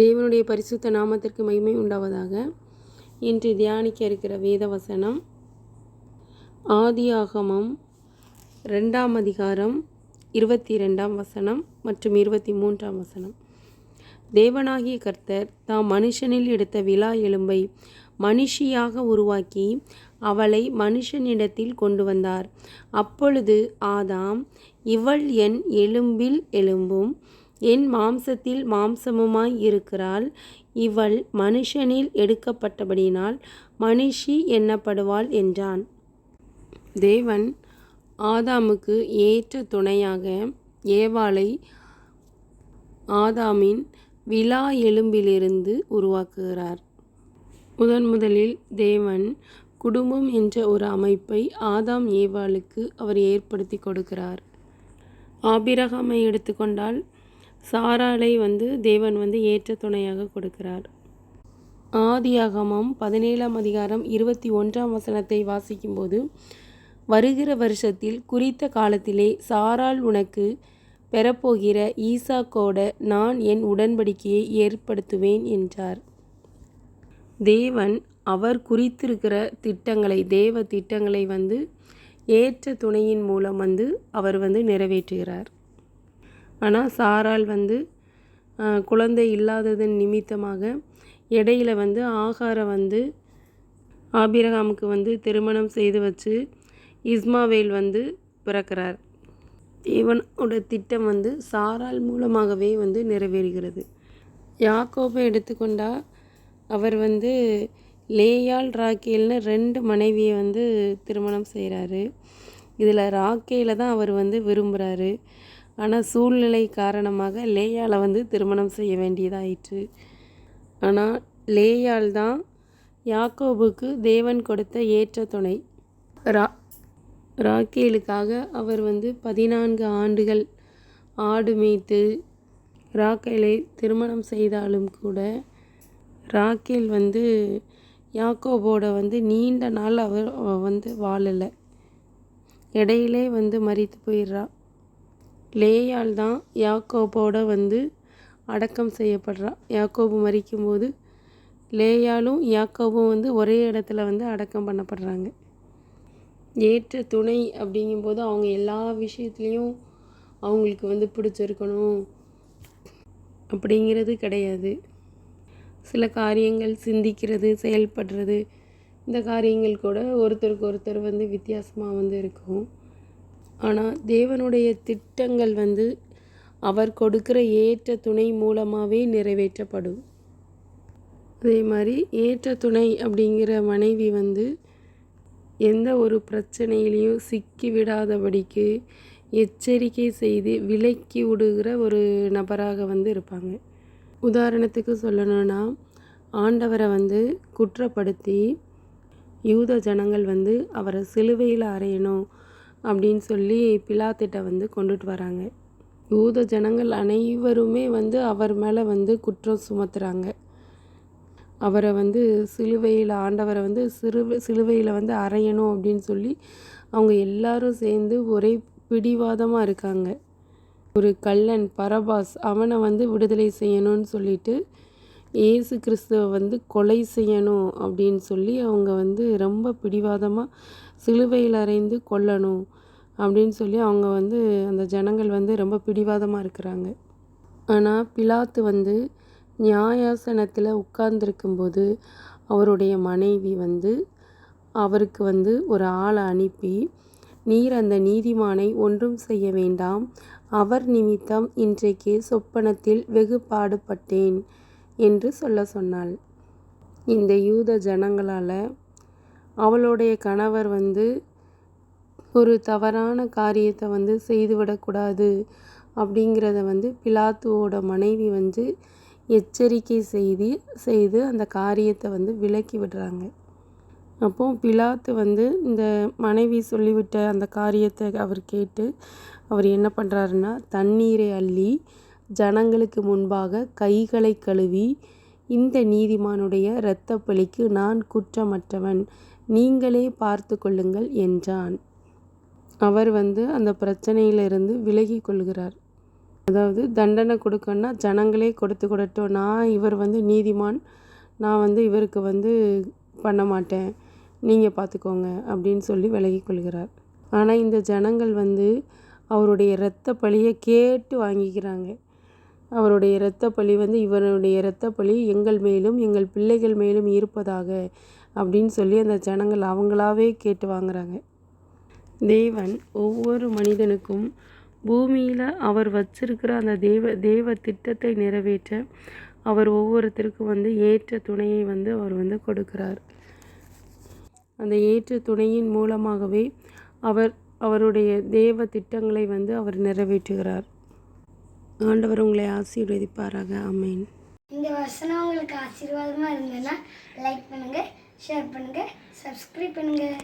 தேவனுடைய பரிசுத்த நாமத்திற்கு மகிமை உண்டாவதாக. இன்று தியானிக்க இருக்கிற வேத வசனம் ஆதியாகமம் ரெண்டாம் அதிகாரம் இருபத்தி ரெண்டாம் வசனம் மற்றும் இருபத்தி மூன்றாம் வசனம். தேவனாகிய கர்த்தர் தாம் மனுஷனில் எடுத்த விழா எலும்பை மனுஷியாக உருவாக்கி அவளை மனுஷனிடத்தில் கொண்டு வந்தார். அப்பொழுது ஆதாம் இவள் என் எலும்பில் எலும்பும் என் மாம்சத்தில் மாம்சமுமாய் இருக்கிறாள். இவள் மனுஷனில் எடுக்கப்பட்டபடியினால் மனுஷி எண்ணப்படுவாள் என்றான். தேவன் ஆதாமுக்கு ஏற்ற துணையாக ஏவாளை ஆதாமின் விழா எலும்பிலிருந்து உருவாக்குகிறார். முதன் முதலில் தேவன் குடும்பம் என்ற ஒரு அமைப்பை ஆதாம் ஏவாளுக்கு அவர் ஏற்படுத்தி கொடுக்கிறார். ஆபிரகாமை எடுத்துக்கொண்டால் சாராளை வந்து தேவன் வந்து ஏற்ற துணையாக கொடுக்கிறார். ஆதியாகமம் பதினேழாம் அதிகாரம் இருபத்தி ஒன்றாம் வசனத்தை வாசிக்கும்போது வருகிற வருஷத்தில் குறித்த காலத்திலே சாரால் உனக்கு பெறப்போகிற ஈசாக்கோட நான் என் உடன்படிக்கையை ஏற்படுத்துவேன் என்றார். தேவன் அவர் குறித்திருக்கிற திட்டங்களை தேவ திட்டங்களை வந்து ஏற்ற துணையின் மூலம் வந்து அவர் வந்து நிறைவேற்றுகிறார். ஆனால் சாரால் வந்து குழந்தை இல்லாததன் நிமித்தமாக இடையில வந்து ஆகாரை வந்து ஆபிரகாமுக்கு வந்து திருமணம் செய்து வச்சு இஸ்மாவேல் வந்து பிறக்கிறார். இவனோட திட்டம் வந்து சாரால் மூலமாகவே வந்து நிறைவேறுகிறது. யாக்கோபை எடுத்துக்கொண்டால் அவர் வந்து லேயால் ராக்கேல்னு ரெண்டு மனைவியை வந்து திருமணம் செய்கிறாரு இதில் ராக்கேல தான் அவர் வந்து விரும்புகிறாரு ஆனால் சூழ்நிலை காரணமாக லேயாலை வந்து திருமணம் செய்ய வேண்டியதாயிற்று. ஆனால் லேயால் தான் யாக்கோபுக்கு தேவன் கொடுத்த ஏற்ற துணை. ரா ராக்கேலுக்காக அவர் வந்து பதினான்கு ஆண்டுகள் ஆடு மேய்த்து ராக்கேலை திருமணம் செய்தாலும் கூட ராக்கேல் வந்து யாக்கோபோட வந்து நீண்ட நாள் அவர் வந்து வாழலை. இடையிலே வந்து மறித்து போயிடுறா. லேயால் தான் யாக்கோபோட வந்து அடக்கம் செய்யப்படுறா. யாக்கோபு மறிக்கும்போது லேயாலும் யாக்கோபும் வந்து ஒரே இடத்துல வந்து அடக்கம் பண்ணப்படுறாங்க. ஏற்ற துணை அப்படிங்கும்போது அவங்க எல்லா விஷயத்துலேயும் அவங்களுக்கு வந்து பிடிச்சிருக்கணும் அப்படிங்கிறது கிடையாது. சில காரியங்கள் சிந்திக்கிறது செயல்படுறது இந்த காரியங்கள் கூட ஒருத்தருக்கு ஒருத்தர் வந்து வித்தியாசமாக வந்து இருக்கும். ஆனால் தேவனுடைய திட்டங்கள் வந்து அவர் கொடுக்கிற ஏற்ற துணை மூலமாகவே நிறைவேற்றப்படும். அதே மாதிரி ஏற்ற துணை அப்படிங்கிற மனைவி வந்து எந்த ஒரு பிரச்சனையிலையும் சிக்கி விடாதபடிக்கு எச்சரிக்கை செய்து விலக்கி விடுகிற ஒரு நபராக வந்து இருப்பாங்க. உதாரணத்துக்கு சொல்லணும்னா ஆண்டவரை வந்து குற்றப்படுத்தி யூத ஜனங்கள் வந்து அவரை சிலுவையில் அறையணும் அப்படின்னு சொல்லி பிலாத்திட்ட வந்து கொண்டுட்டு வராங்க. யூத ஜனங்கள் அனைவருமே வந்து அவர் மேலே வந்து குற்றம் சுமத்துறாங்க. அவரை வந்து சிலுவையில் ஆண்டவரை வந்து சிறு சிலுவையில் வந்து அறையணும் அப்படின்னு சொல்லி அவங்க எல்லாரும் சேர்ந்து ஒரே பிடிவாதமாக இருக்காங்க. ஒரு கல்லன் பரபாஸ் அவனை வந்து விடுதலை செய்யணும்னு சொல்லிட்டு ஏசு கிறிஸ்துவை வந்து கொலை செய்யணும் அப்படின்னு சொல்லி அவங்க வந்து ரொம்ப பிடிவாதமாக சிலுவையில் அறைந்து கொல்லணும் அப்படின்னு சொல்லி அவங்க வந்து அந்த ஜனங்கள் வந்து ரொம்ப பிடிவாதமாக இருக்கிறாங்க. ஆனால் பிலாத்து வந்து நியாயாசனத்தில் உட்கார்ந்துருக்கும்போது அவருடைய மனைவி வந்து அவருக்கு வந்து ஒரு ஆளை அனுப்பி நீர் அந்த நீதிமானை ஒன்றும் செய்ய வேண்டாம். அவர் நிமித்தம் இன்றைக்கு சொப்பனத்தில் வெகு பாடுபட்டேன் என்று சொல்ல சொன்னாள். இந்த யூத ஜனங்களால் அவளுடைய கணவர் வந்து ஒரு தவறான காரியத்தை வந்து செய்துவிடக்கூடாது அப்படிங்கிறத வந்து பிலாத்துவோட மனைவி வந்து எச்சரிக்கை செய்து செய்து அந்த காரியத்தை வந்து விலக்கி விடுறாங்க. அப்போது பிலாத்து வந்து இந்த மனைவி சொல்லிவிட்ட அந்த காரியத்தை அவர் கேட்டு அவர் என்ன பண்ணுறாருன்னா தண்ணீரை அள்ளி ஜனங்களுக்கு முன்பாக கைகளை கழுவி இந்த நீதிமானுடைய இரத்த பலிக்கு நான் குற்றமற்றவன் நீங்களே பார்த்து கொள்ளுங்கள் என்றான். அவர் வந்து அந்த பிரச்சனையிலிருந்து விலகி கொள்கிறார். அதாவது தண்டனை கொடுக்கணும்னா ஜனங்களே கொடுத்து கொடட்டும் நான் இவர் வந்து நீதிமான். நான் வந்து இவருக்கு வந்து பண்ண மாட்டேன். நீங்கள் பார்த்துக்கோங்க அப்படின்னு சொல்லி விலகி கொள்கிறார். ஆனால் இந்த ஜனங்கள் வந்து அவருடைய இரத்த பழியை கேட்டு வாங்கிக்கிறாங்க. அவருடைய இரத்த பழி வந்து இவருடைய இரத்த பழி எங்கள் மேலும் எங்கள் பிள்ளைகள் மேலும் இருப்பதாக அப்படின்னு சொல்லி அந்த ஜனங்கள் அவங்களாவே கேட்டு வாங்குறாங்க. தேவன் ஒவ்வொரு மனிதனுக்கும் பூமியில் அவர் வச்சிருக்கிற அந்த தேவ தேவ திட்டத்தை நிறைவேற்ற அவர் ஒவ்வொருத்தருக்கும் வந்து ஏற்ற துணையை வந்து அவர் வந்து கொடுக்கிறார். அந்த ஏற்ற துணையின் மூலமாகவே அவர் அவருடைய தேவ திட்டங்களை வந்து அவர் நிறைவேற்றுகிறார். ஆண்டவர் உங்களை ஆசீர்வதிப்பாராக. அமேன் இந்த வசனம் உங்களுக்கு ஆசீர்வாதமாக இருந்ததுன்னா லைக் பண்ணுங்கள் ஷேர் பண்ணுங்கள் சப்ஸ்கிரைப் பண்ணுங்கள்